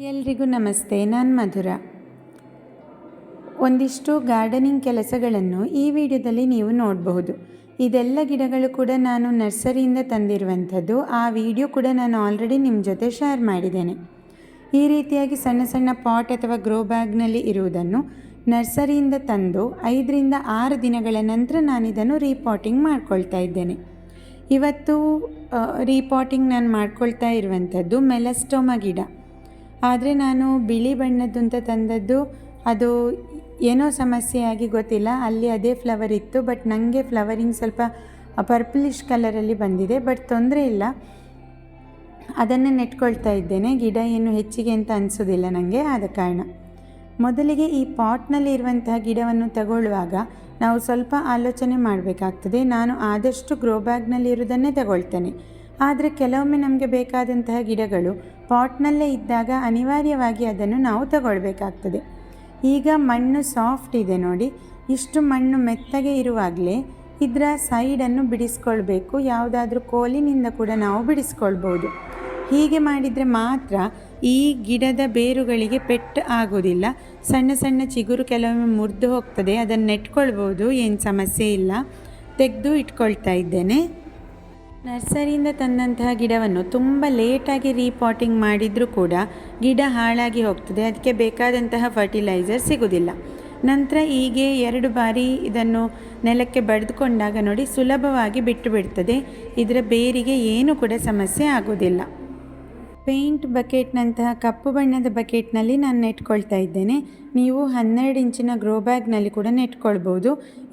ಎಲ್ರಿಗೂ ನಮಸ್ತೆ, ನಾನು ಮಧುರ. ಒಂದಿಷ್ಟು ಗಾರ್ಡನಿಂಗ್ ಕೆಲಸಗಳನ್ನು ಈ ವಿಡಿಯೋದಲ್ಲಿ ನೀವು ನೋಡಬಹುದು. ಇದೆಲ್ಲ ಗಿಡಗಳು ಕೂಡ ನಾನು ನರ್ಸರಿಯಿಂದ ತಂದಿರುವಂಥದ್ದು. ಆ ವಿಡಿಯೋ ಕೂಡ ನಾನು ಆಲ್ರೆಡಿ ನಿಮ್ಮ ಜೊತೆ ಶೇರ್ ಮಾಡಿದ್ದೇನೆ. ಈ ರೀತಿಯಾಗಿ ಸಣ್ಣ ಸಣ್ಣ ಪಾಟ್ ಅಥವಾ ಗ್ರೋ ಬ್ಯಾಗ್ನಲ್ಲಿ ಇರುವುದನ್ನು ನರ್ಸರಿಯಿಂದ ತಂದು ಐದರಿಂದ ಆರು ದಿನಗಳ ನಂತರ ನಾನು ಇದನ್ನು ರೀಪಾಟಿಂಗ್ ಮಾಡ್ಕೊಳ್ತಾ ಇದ್ದೇನೆ. ಇವತ್ತು ರೀಪಾಟಿಂಗ್ ನಾನು ಮಾಡ್ಕೊಳ್ತಾ ಇರುವಂಥದ್ದು ಮೆಲಸ್ಟೋಮಾ ಗಿಡ. ಆದರೆ ನಾನು ಬಿಳಿ ಬಣ್ಣದ್ದು ಅಂತ ತಂದದ್ದು, ಅದು ಏನೋ ಸಮಸ್ಯೆಯಾಗಿ ಗೊತ್ತಿಲ್ಲ. ಅಲ್ಲಿ ಅದೇ ಫ್ಲವರ್ ಇತ್ತು ಬಟ್ ನನಗೆ ಫ್ಲವರಿಂಗ್ ಸ್ವಲ್ಪ ಪರ್ಪಲಿಷ್ ಕಲರಲ್ಲಿ ಬಂದಿದೆ ಬಟ್ ತೊಂದರೆ ಇಲ್ಲ. ಅದನ್ನೇ ನೆಟ್ಕೊಳ್ತಾ ಇದ್ದೇನೆ. ಗಿಡ ಏನು ಹೆಚ್ಚಿಗೆ ಅಂತ ಅನಿಸೋದಿಲ್ಲ ನನಗೆ ಆದ ಕಾರಣ. ಮೊದಲಿಗೆ ಈ ಪಾಟ್ನಲ್ಲಿ ಇರುವಂತಹ ಗಿಡವನ್ನು ತಗೊಳ್ಳುವಾಗ ನಾವು ಸ್ವಲ್ಪ ಆಲೋಚನೆ ಮಾಡಬೇಕಾಗ್ತದೆ. ನಾನು ಆದಷ್ಟು ಗ್ರೋ ಬ್ಯಾಗ್ನಲ್ಲಿ ಇರೋದನ್ನೇ ತಗೊಳ್ತೇನೆ. ಆದರೆ ಕೆಲವೊಮ್ಮೆ ನಮಗೆ ಬೇಕಾದಂತಹ ಗಿಡಗಳು ಪಾಟ್ನಲ್ಲೇ ಇದ್ದಾಗ ಅನಿವಾರ್ಯವಾಗಿ ಅದನ್ನು ನಾವು ತಗೊಳ್ಬೇಕಾಗ್ತದೆ. ಈಗ ಮಣ್ಣು ಸಾಫ್ಟ್ ಇದೆ ನೋಡಿ. ಇಷ್ಟು ಮಣ್ಣು ಮೆತ್ತಗೆ ಇರುವಾಗಲೇ ಇದರ ಸೈಡನ್ನು ಬಿಡಿಸ್ಕೊಳ್ಬೇಕು. ಯಾವುದಾದ್ರೂ ಕೋಲಿನಿಂದ ಕೂಡ ನಾವು ಬಿಡಿಸ್ಕೊಳ್ಬೋದು. ಹೀಗೆ ಮಾಡಿದರೆ ಮಾತ್ರ ಈ ಗಿಡದ ಬೇರುಗಳಿಗೆ ಪೆಟ್ಟು ಆಗೋದಿಲ್ಲ. ಸಣ್ಣ ಸಣ್ಣ ಚಿಗುರು ಕೆಲವೊಮ್ಮೆ ಮುರಿದು ಹೋಗ್ತದೆ. ಅದನ್ನು ನೆಟ್ಕೊಳ್ಬೋದು, ಏನು ಸಮಸ್ಯೆ ಇಲ್ಲ. ತೆಗೆದು ಇಟ್ಕೊಳ್ತಾ ಇದ್ದೇನೆ. ನರ್ಸರಿಯಿಂದ ತಂದಂತಹ ಗಿಡವನ್ನು ತುಂಬ ಲೇಟಾಗಿ ರೀಪಾಟಿಂಗ್ ಮಾಡಿದರೂ ಕೂಡ ಗಿಡ ಹಾಳಾಗಿ ಹೋಗ್ತದೆ. ಅದಕ್ಕೆ ಬೇಕಾದಂತಹ ಫರ್ಟಿಲೈಸರ್ ಸಿಗುವುದಿಲ್ಲ ನಂತರ ಹೀಗೆ ಎರಡು ಬಾರಿ ಇದನ್ನು ನೆಲಕ್ಕೆ ಬಡಿದುಕೊಂಡಾಗ ನೋಡಿ ಸುಲಭವಾಗಿ ಬಿಟ್ಟು ಬಿಡ್ತದೆ. ಇದರ ಬೇರಿಗೆ ಏನೂ ಕೂಡ ಸಮಸ್ಯೆ ಆಗೋದಿಲ್ಲ. ಪೇಂಟ್ ಬಕೆಟ್ನಂತಹ ಕಪ್ಪು ಬಣ್ಣದ ಬಕೆಟ್ನಲ್ಲಿ ನಾನು ನೆಟ್ಕೊಳ್ತಾ ಇದ್ದೇನೆ. ನೀವು ಹನ್ನೆರಡು ಇಂಚಿನ ಗ್ರೋ ಬ್ಯಾಗ್ನಲ್ಲಿ ಕೂಡ ನೆಟ್ಕೊಳ್ಬೋದು.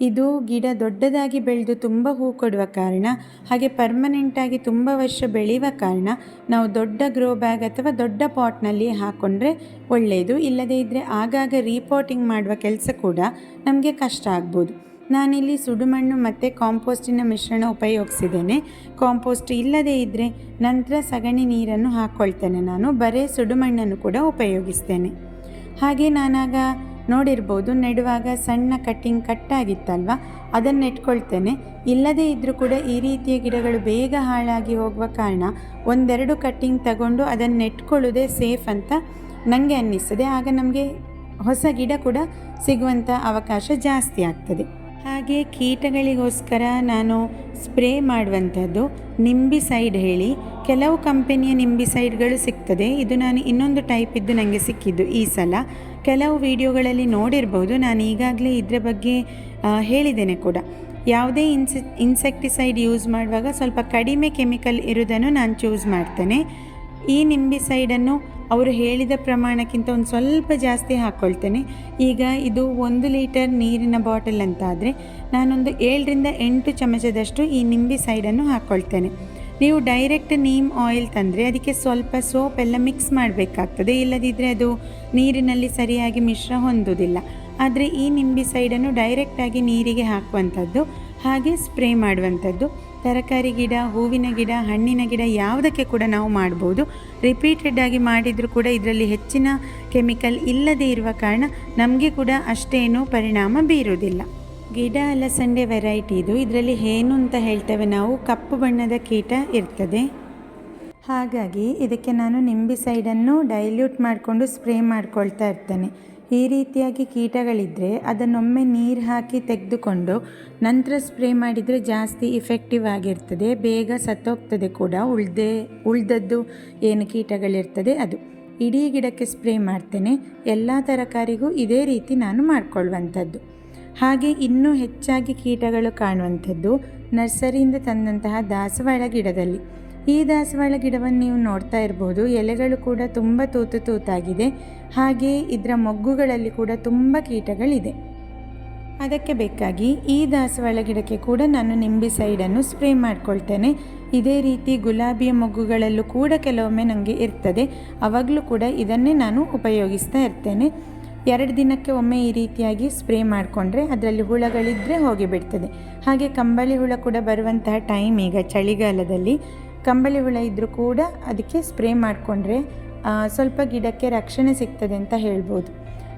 ಇದು ಗಿಡ ದೊಡ್ಡದಾಗಿ ಬೆಳೆದು ತುಂಬ ಹೂ ಕೊಡುವ ಕಾರಣ, ಹಾಗೆ ಪರ್ಮನೆಂಟಾಗಿ ತುಂಬ ವರ್ಷ ಬೆಳೆಯುವ ಕಾರಣ, ನಾವು ದೊಡ್ಡ ಗ್ರೋ ಬ್ಯಾಗ್ ಅಥವಾ ದೊಡ್ಡ ಪಾಟ್ನಲ್ಲಿ ಹಾಕ್ಕೊಂಡ್ರೆ ಒಳ್ಳೆಯದು ಇಲ್ಲದೇ ಇದ್ದರೆ ಆಗಾಗ ರೀಪಾಟಿಂಗ್ ಮಾಡುವ ಕೆಲಸ ಕೂಡ ನಮಗೆ ಕಷ್ಟ ಆಗ್ಬೋದು. ನಾನಿಲ್ಲಿ ಸುಡುಮಣ್ಣು ಮತ್ತು ಕಾಂಪೋಸ್ಟಿನ ಮಿಶ್ರಣ ಉಪಯೋಗಿಸಿದ್ದೇನೆ. ಕಾಂಪೋಸ್ಟ್ ಇಲ್ಲದೇ ಇದ್ದರೆ ನಂತರ ಸಗಣಿ ನೀರನ್ನು ಹಾಕ್ಕೊಳ್ತೇನೆ ನಾನು ಬರೇ ಸುಡುಮಣ್ಣನ್ನು ಕೂಡ ಉಪಯೋಗಿಸ್ತೇನೆ. ಹಾಗೆ ನಾನಾಗ ನೋಡಿರ್ಬೋದು, ನೆಡುವಾಗ ಸಣ್ಣ ಕಟ್ಟಿಂಗ್ ಕಟ್ಟಾಗಿತ್ತಲ್ವ ಅದನ್ನು ನೆಟ್ಕೊಳ್ತೇನೆ ಇಲ್ಲದೇ ಇದ್ದರೂ ಕೂಡ ಈ ರೀತಿಯ ಗಿಡಗಳು ಬೇಗ ಹಾಳಾಗಿ ಹೋಗುವ ಕಾರಣ ಒಂದೆರಡು ಕಟ್ಟಿಂಗ್ ತಗೊಂಡು ಅದನ್ನು ನೆಟ್ಕೊಳ್ಳೋದೇ ಸೇಫ್ ಅಂತ ನನಗೆ ಅನ್ನಿಸ್ತದೆ. ಆಗ ನಮಗೆ ಹೊಸ ಗಿಡ ಕೂಡ ಸಿಗುವಂಥ ಅವಕಾಶ ಜಾಸ್ತಿ ಆಗ್ತದೆ. ಹಾಗೆ ಕೀಟಗಳಿಗೋಸ್ಕರ ನಾನು ಸ್ಪ್ರೇ ಮಾಡುವಂಥದ್ದು ನಿಂಬಿಸೈಡ್ ಹೇಳಿ. ಕೆಲವು ಕಂಪನಿಯ ನಿಂಬಿಸೈಡ್ಗಳು ಸಿಗ್ತದೆ. ಇದು ನಾನು ಇನ್ನೊಂದು ಟೈಪ್ ಇದ್ದು ನನಗೆ ಸಿಕ್ಕಿದ್ದು ಈ ಸಲ. ಕೆಲವು ವಿಡಿಯೋಗಳಲ್ಲಿ ನೋಡಿರ್ಬೋದು. ನಾನು ಈಗಾಗಲೇ ಇದರ ಬಗ್ಗೆ ಹೇಳಿದ್ದೇನೆ ಕೂಡ. ಯಾವುದೇ ಇನ್ಸೆ ಇನ್ಸೆಕ್ಟಿಸೈಡ್ ಯೂಸ್ ಮಾಡುವಾಗ ಸ್ವಲ್ಪ ಕಡಿಮೆ ಕೆಮಿಕಲ್ ಇರೋದನ್ನು ನಾನು ಚೂಸ್ ಮಾಡ್ತೇನೆ. ಈ ನಿಂಬೆ ಸೈಡನ್ನು ಅವರು ಹೇಳಿದ ಪ್ರಮಾಣಕ್ಕಿಂತ ಒಂದು ಸ್ವಲ್ಪ ಜಾಸ್ತಿ ಹಾಕ್ಕೊಳ್ತೇನೆ ಈಗ ಇದು ಒಂದು ಲೀಟರ್ ನೀರಿನ ಬಾಟಲ್ ಅಂತ ಆದರೆ ನಾನೊಂದು ಏಳರಿಂದ ಎಂಟು ಚಮಚದಷ್ಟು ಈ ನಿಂಬೆ ಸೈಡನ್ನು ಹಾಕ್ಕೊಳ್ತೇನೆ ನೀವು ಡೈರೆಕ್ಟ್ ನೀಮ್ ಆಯಿಲ್ ತಂದರೆ ಅದಕ್ಕೆ ಸ್ವಲ್ಪ ಸೋಪ್ ಎಲ್ಲ ಮಿಕ್ಸ್ ಮಾಡಬೇಕಾಗ್ತದೆ. ಇಲ್ಲದಿದ್ದರೆ ಅದು ನೀರಿನಲ್ಲಿ ಸರಿಯಾಗಿ ಮಿಶ್ರ ಹೊಂದುವುದಿಲ್ಲ. ಆದರೆ ಈ ನಿಂಬೆ ಸೈಡನ್ನು ಡೈರೆಕ್ಟಾಗಿ ನೀರಿಗೆ ಹಾಕುವಂಥದ್ದು ಹಾಗೆ ಸ್ಪ್ರೇ ಮಾಡುವಂಥದ್ದು. ತರಕಾರಿ ಗಿಡ, ಹೂವಿನ ಗಿಡ, ಹಣ್ಣಿನ ಗಿಡ ಯಾವುದಕ್ಕೆ ಕೂಡ ನಾವು ಮಾಡ್ಬೋದು. ರಿಪೀಟೆಡ್ ಆಗಿ ಮಾಡಿದರೂ ಕೂಡ ಇದರಲ್ಲಿ ಹೆಚ್ಚಿನ ಕೆಮಿಕಲ್ ಇಲ್ಲದೇ ಇರುವ ಕಾರಣ ನಮಗೆ ಕೂಡ ಅಷ್ಟೇನು ಪರಿಣಾಮ ಬೀರುವುದಿಲ್ಲ. ಗಿಡ ಅಲಸಂಡೆ ವೆರೈಟಿ ಇದು. ಇದರಲ್ಲಿ ಏನು ಅಂತ ಹೇಳ್ತೇವೆ ನಾವು. ಕಪ್ಪು ಬಣ್ಣದ ಕೀಟ ಇರ್ತದೆ. ಹಾಗಾಗಿ ಇದಕ್ಕೆ ನಾನು ನಿಂಬೆ ಸೈಡನ್ನು ಡೈಲ್ಯೂಟ್ ಮಾಡಿಕೊಂಡು ಸ್ಪ್ರೇ ಮಾಡ್ಕೊಳ್ತಾ ಇರ್ತೇನೆ. ಈ ರೀತಿಯಾಗಿ ಕೀಟಗಳಿದ್ದರೆ ಅದನ್ನೊಮ್ಮೆ ನೀರು ಹಾಕಿ ತೆಗೆದುಕೊಂಡು ನಂತರ ಸ್ಪ್ರೇ ಮಾಡಿದರೆ ಜಾಸ್ತಿ ಇಫೆಕ್ಟಿವ್ ಆಗಿರ್ತದೆ. ಬೇಗ ಸತ್ತೋಗ್ತದೆ ಕೂಡ. ಉಳ್ದೇ, ಉಳ್ದದ್ದು ಏನು ಕೀಟಗಳಿರ್ತದೆ ಅದು. ಇಡೀ ಗಿಡಕ್ಕೆ ಸ್ಪ್ರೇ ಮಾಡ್ತೇನೆ. ಎಲ್ಲ ತರಕಾರಿಗೂ ಇದೇ ರೀತಿ ನಾನು ಮಾಡಿಕೊಳ್ಳುವಂಥದ್ದು ಹಾಗೆ ಇನ್ನೂ ಹೆಚ್ಚಾಗಿ ಕೀಟಗಳು ಕಾಣುವಂಥದ್ದು ನರ್ಸರಿಯಿಂದ ತಂದಂತಹ ದಾಸವಾಳ ಗಿಡದಲ್ಲಿ. ಈ ದಾಸವಾಳ ಗಿಡವನ್ನು ನೀವು ನೋಡ್ತಾ ಇರ್ಬೋದು. ಎಲೆಗಳು ಕೂಡ ತುಂಬ ತೂತು ತೂತಾಗಿದೆ. ಹಾಗೆ ಇದರ ಮೊಗ್ಗುಗಳಲ್ಲಿ ಕೂಡ ತುಂಬ ಕೀಟಗಳಿದೆ. ಅದಕ್ಕೆ ಬೇಕಾಗಿ ಈ ದಾಸವಾಳ ಗಿಡಕ್ಕೆ ಕೂಡ ನಾನು ನಿಂಬೆ ಸೈಡನ್ನು ಸ್ಪ್ರೇ ಮಾಡ್ಕೊಳ್ತೇನೆ. ಇದೇ ರೀತಿ ಗುಲಾಬಿಯ ಮೊಗ್ಗುಗಳಲ್ಲೂ ಕೂಡ ಕೆಲವೊಮ್ಮೆ ನನಗೆ ಇರ್ತದೆ. ಅವಾಗಲೂ ಕೂಡ ಇದನ್ನೇ ನಾನು ಉಪಯೋಗಿಸ್ತಾ ಇರ್ತೇನೆ. ಎರಡು ದಿನಕ್ಕೆ ಒಮ್ಮೆ ಈ ರೀತಿಯಾಗಿ ಸ್ಪ್ರೇ ಮಾಡಿಕೊಂಡ್ರೆ ಅದರಲ್ಲಿ ಹುಳಗಳಿದ್ದರೆ ಹೋಗಿಬಿಡ್ತದೆ. ಹಾಗೆ ಕಂಬಳಿ ಹುಳ ಕೂಡ ಬರುವಂತಹ ಟೈಮ್ ಈಗ ಚಳಿಗಾಲದಲ್ಲಿ. ಕಂಬಳಿ ಹುಳ ಇದ್ದರೂ ಕೂಡ ಅದಕ್ಕೆ ಸ್ಪ್ರೇ ಮಾಡಿಕೊಂಡ್ರೆ ಸ್ವಲ್ಪ ಗಿಡಕ್ಕೆ ರಕ್ಷಣೆ ಸಿಗ್ತದೆ ಅಂತ ಹೇಳ್ಬೋದು.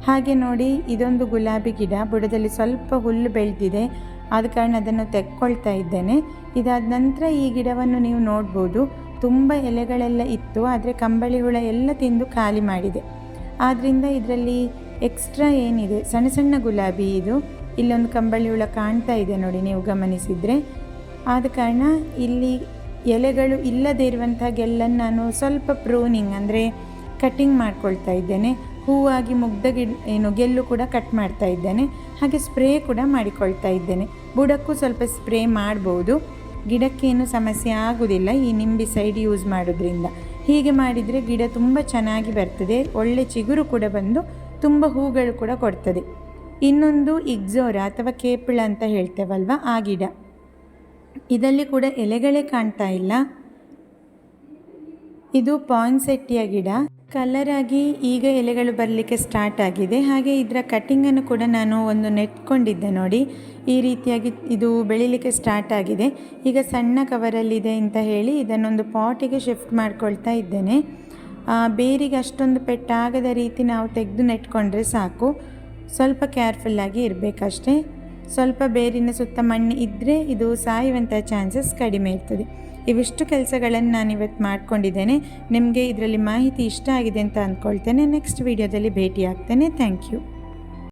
ಹಾಗೆ ನೋಡಿ, ಇದೊಂದು ಗುಲಾಬಿ ಗಿಡ, ಬುಡದಲ್ಲಿ ಸ್ವಲ್ಪ ಹುಲ್ಲು ಬೆಳೆದಿದೆ. ಆದ ಕಾರಣ ಅದನ್ನು ತೆಕ್ಕೊಳ್ತಾ ಇದ್ದೇನೆ. ಇದಾದ ನಂತರ ಈ ಗಿಡವನ್ನು ನೀವು ನೋಡ್ಬೋದು. ತುಂಬ ಎಲೆಗಳೆಲ್ಲ ಇತ್ತು, ಆದರೆ ಕಂಬಳಿ ಹುಳ ಎಲ್ಲ ತಿಂದು ಖಾಲಿ ಮಾಡಿದೆ. ಆದ್ದರಿಂದ ಇದರಲ್ಲಿ ಎಕ್ಸ್ಟ್ರಾ ಏನಿದೆ? ಸಣ್ಣ ಸಣ್ಣ ಗುಲಾಬಿ ಇದು. ಇಲ್ಲೊಂದು ಕಂಬಳಿ ಹುಳ ಕಾಣ್ತಾ ಇದೆ ನೋಡಿ ನೀವು ಗಮನಿಸಿದರೆ. ಆದ ಕಾರಣ ಇಲ್ಲಿ ಎಲೆಗಳು ಇಲ್ಲದೇ ಇರುವಂಥ ಗೆಲ್ಲನ್ನು ನಾನು ಸ್ವಲ್ಪ ಪ್ರೂನಿಂಗ್, ಅಂದರೆ ಕಟ್ಟಿಂಗ್ ಮಾಡ್ಕೊಳ್ತಾ ಇದ್ದೇನೆ. ಹೂವಾಗಿ ಮುಗ್ಧ ಗಿಡ ಏನು, ಗೆಲ್ಲು ಕೂಡ ಕಟ್ ಮಾಡ್ತಾ ಇದ್ದೇನೆ. ಹಾಗೆ ಸ್ಪ್ರೇ ಕೂಡ ಮಾಡಿಕೊಳ್ತಾ ಇದ್ದೇನೆ. ಬುಡಕ್ಕೂ ಸ್ವಲ್ಪ ಸ್ಪ್ರೇ ಮಾಡ್ಬೋದು. ಗಿಡಕ್ಕೇನು ಸಮಸ್ಯೆ ಆಗೋದಿಲ್ಲ, ಈ ನಿಂಬೆ ಸೈಡ್ ಯೂಸ್ ಮಾಡೋದ್ರಿಂದ. ಹೀಗೆ ಮಾಡಿದರೆ ಗಿಡ ತುಂಬ ಚೆನ್ನಾಗಿ ಬರ್ತದೆ. ಒಳ್ಳೆ ಚಿಗುರು ಕೂಡ ಬಂದು ತುಂಬ ಹೂಗಳು ಕೂಡ ಕೊಡ್ತದೆ. ಇನ್ನೊಂದು ಇಗ್ಜೋರ ಅಥವಾ ಕೇಪಳ ಅಂತ ಹೇಳ್ತೇವಲ್ವ, ಆ ಗಿಡ. ಇದರಲ್ಲಿ ಕೂಡ ಎಲೆಗಳೇ ಕಾಣ್ತಾ ಇಲ್ಲ. ಇದು ಪಾಯಿನ್ಸೆಟ್ಟಿಯ ಗಿಡ. ಕಲರ್ ಆಗಿ ಈಗ ಎಲೆಗಳು ಬರಲಿಕ್ಕೆ ಸ್ಟಾರ್ಟ್ ಆಗಿದೆ. ಹಾಗೆ ಇದರ ಕಟ್ಟಿಂಗನ್ನು ಕೂಡ ನಾನು ಒಂದು ನೆಟ್ಕೊಂಡಿದ್ದೆ ನೋಡಿ. ಈ ರೀತಿಯಾಗಿ ಇದು ಬೆಳಿಲಿಕ್ಕೆ ಸ್ಟಾರ್ಟ್ ಆಗಿದೆ. ಈಗ ಸಣ್ಣ ಕವರಲ್ಲಿದೆ ಅಂತ ಹೇಳಿ ಇದನ್ನೊಂದು ಪಾಟಿಗೆ ಶಿಫ್ಟ್ ಮಾಡ್ಕೊಳ್ತಾ ಇದ್ದೇನೆ. ಬೇರಿಗೆ ಅಷ್ಟೊಂದು ಪೆಟ್ಟಾಗದ ರೀತಿ ನಾವು ತೆಗೆದು ನೆಟ್ಕೊಂಡ್ರೆ ಸಾಕು. ಸ್ವಲ್ಪ ಕೇರ್ಫುಲ್ಲಾಗಿ ಇರಬೇಕಷ್ಟೇ. ಸ್ವಲ್ಪ ಬೇರಿನ ಸುತ್ತ ಮಣ್ಣು ಇದ್ದರೆ ಇದು ಸಾಯುವಂಥ ಚಾನ್ಸಸ್ ಕಡಿಮೆ ಇರ್ತದೆ. ಇವಿಷ್ಟು ಕೆಲಸಗಳನ್ನು ನಾನು ಇವತ್ತು ಮಾಡ್ಕೊಂಡಿದ್ದೇನೆ. ನಿಮಗೆ ಇದರಲ್ಲಿ ಮಾಹಿತಿ ಇಷ್ಟ ಆಗಿದೆ ಅಂತ ಅಂದ್ಕೊಳ್ತೇನೆ ನೆಕ್ಸ್ಟ್ ವೀಡಿಯೋದಲ್ಲಿ ಭೇಟಿ ಆಗ್ತೇನೆ ಥ್ಯಾಂಕ್ ಯು.